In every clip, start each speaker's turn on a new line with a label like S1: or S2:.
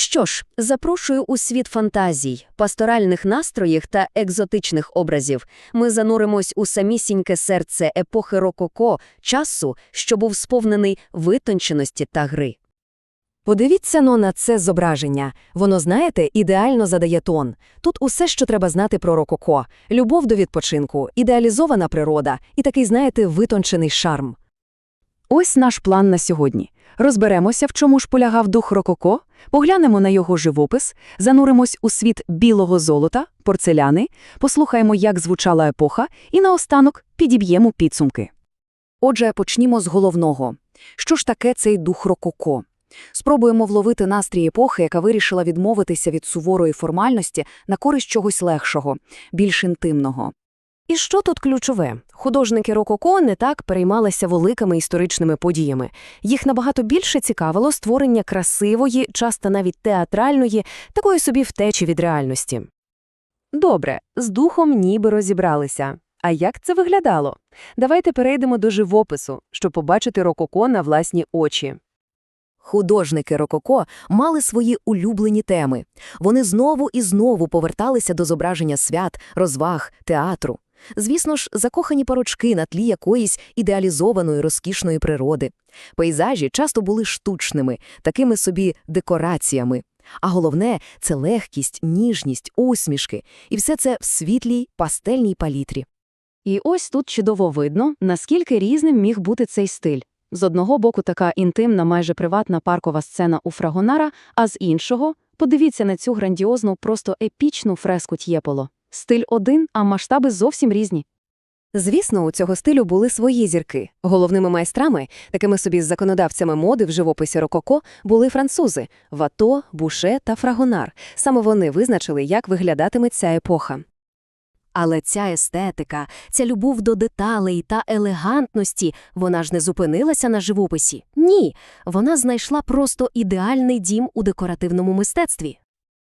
S1: Що ж, запрошую у світ фантазій, пасторальних настроїв та екзотичних образів. Ми зануримось у самісіньке серце епохи рококо, часу, що був сповнений витонченості та гри.
S2: Подивіться но на це зображення. Воно, знаєте, ідеально задає тон. Тут усе, що треба знати про рококо. Любов до відпочинку, ідеалізована природа і такий, знаєте, витончений шарм. Ось наш план на сьогодні. Розберемося, в чому ж полягав дух рококо, поглянемо на його живопис, зануримось у світ білого золота, порцеляни, послухаємо, як звучала епоха, і наостанок підіб'ємо підсумки. Отже, почнімо з головного. Що ж таке цей дух рококо? Спробуємо вловити настрій епохи, яка вирішила відмовитися від суворої формальності на користь чогось легшого, більш інтимного. І що тут ключове? Художники Рококо не так переймалися великими історичними подіями. Їх набагато більше цікавило створення красивої, часто навіть театральної, такої собі втечі від реальності. Добре, з духом ніби розібралися. А як це виглядало? Давайте перейдемо до живопису, щоб побачити Рококо на власні очі. Художники Рококо мали свої улюблені теми. Вони знову і знову поверталися до зображення свят, розваг, театру. Звісно ж, закохані парочки на тлі якоїсь ідеалізованої розкішної природи. Пейзажі часто були штучними, такими собі декораціями. А головне – це легкість, ніжність, усмішки. І все це в світлій пастельній палітрі. І ось тут чудово видно, наскільки різним міг бути цей стиль. З одного боку така інтимна, майже приватна паркова сцена у Фрагонара, а з іншого – подивіться на цю грандіозну, просто епічну фреску Т'єполо. Стиль один, а масштаби зовсім різні. Звісно, у цього стилю були свої зірки. Головними майстрами, такими собі законодавцями моди в живописі Рококо, були французи – Вато, Буше та Фрагонар. Саме вони визначили, як виглядатиме ця епоха. Але ця естетика, ця любов до деталей та елегантності, вона ж не зупинилася на живописі. Ні, вона знайшла просто ідеальний дім у декоративному мистецтві.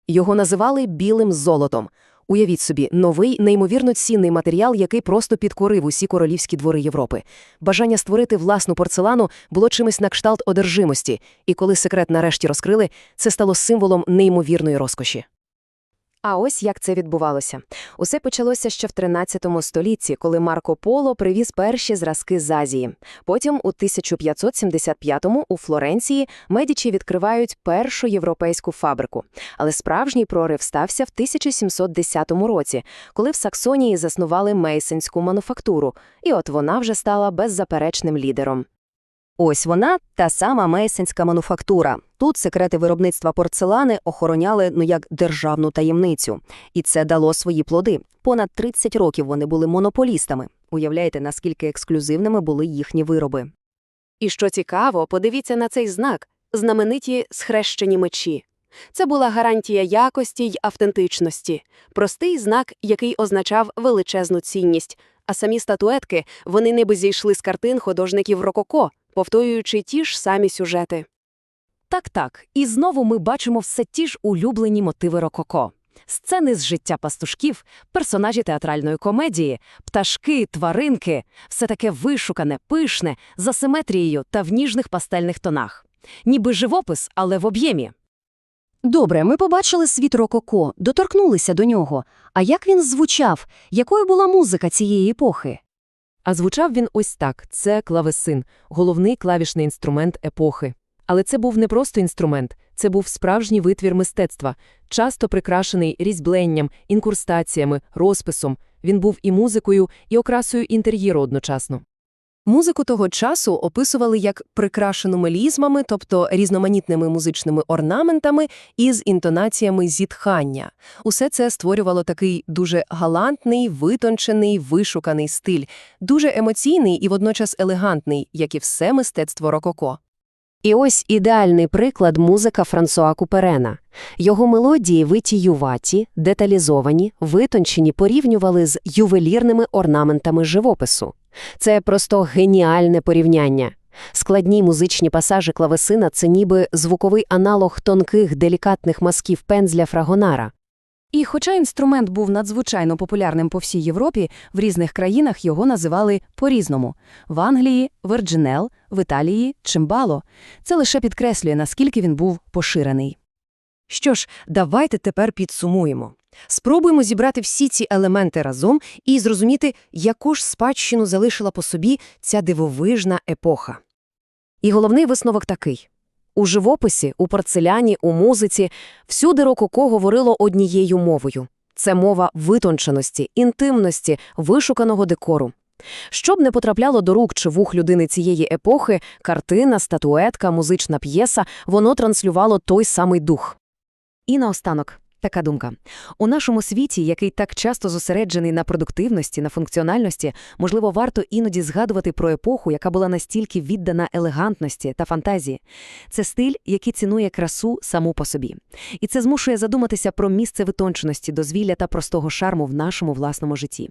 S2: Його називали білим золотом. Уявіть собі, новий, неймовірно цінний матеріал, який просто підкорив усі королівські двори Європи. Бажання створити власну порцелану було чимось на кшталт одержимості, і коли секрет нарешті розкрили, це стало символом неймовірної розкоші. А ось як це відбувалося. Усе почалося ще в 13 столітті, коли Марко Поло привіз перші зразки з Азії. Потім, у 1575-му, у Флоренції, Медічі відкривають першу європейську фабрику. Але справжній прорив стався в 1710 році, коли в Саксонії заснували мейсенську мануфактуру, і от вона вже стала беззаперечним лідером. Ось вона, та сама мейсенська мануфактура. Тут секрети виробництва порцелани охороняли ну як державну таємницю. І це дало свої плоди. Понад 30 років вони були монополістами. Уявляєте, наскільки ексклюзивними були їхні вироби. І що цікаво, подивіться на цей знак – знамениті схрещені мечі. Це була гарантія якості й автентичності, простий знак, який означав величезну цінність, а самі статуетки вони ніби зійшли з картин художників Рококо, повторюючи ті ж самі сюжети. Так-так, і знову ми бачимо все ті ж улюблені мотиви Рококо. Сцени з життя пастушків, персонажі театральної комедії, пташки, тваринки – все таке вишукане, пишне, за симетрією та в ніжних пастельних тонах. Ніби живопис, але в об'ємі.
S1: Добре, ми побачили світ Рококо, доторкнулися до нього. А як він звучав? Якою була музика цієї епохи?
S2: А звучав він ось так – це клавесин, головний клавішний інструмент епохи. Але це був не просто інструмент, це був справжній витвір мистецтва, часто прикрашений різьбленням, інкурстаціями, розписом. Він був і музикою, і окрасою інтер'єру одночасно. Музику того часу описували як прикрашену мелізмами, тобто різноманітними музичними орнаментами із інтонаціями зітхання. Усе це створювало такий дуже галантний, витончений, вишуканий стиль, дуже емоційний і водночас елегантний, як і все мистецтво рококо.
S1: І ось ідеальний приклад музика Франсуа Куперена. Його мелодії витіюваті, деталізовані, витончені порівнювали з ювелірними орнаментами живопису. Це просто геніальне порівняння. Складні музичні пасажі клавесина – це ніби звуковий аналог тонких, делікатних мазків пензля фрагонара.
S2: І хоча інструмент був надзвичайно популярним по всій Європі, в різних країнах його називали по-різному. В Англії – верджинел, в Італії – чимбало. Це лише підкреслює, наскільки він був поширений.
S3: Що ж, давайте тепер підсумуємо. Спробуємо зібрати всі ці елементи разом і зрозуміти, яку ж спадщину залишила по собі ця дивовижна епоха.
S1: І головний висновок такий. У живописі, у порцеляні, у музиці всюди рококо говорило однією мовою. Це мова витонченості, інтимності, вишуканого декору. Щоб не потрапляло до рук чи вух людини цієї епохи, картина, статуетка, музична п'єса, воно транслювало той самий дух.
S2: І наостанок. Така думка. У нашому світі, який так часто зосереджений на продуктивності, на функціональності, можливо, варто іноді згадувати про епоху, яка була настільки віддана елегантності та фантазії. Це стиль, який цінує красу саму по собі. І це змушує задуматися про місце витонченості, дозвілля та простого шарму в нашому власному житті.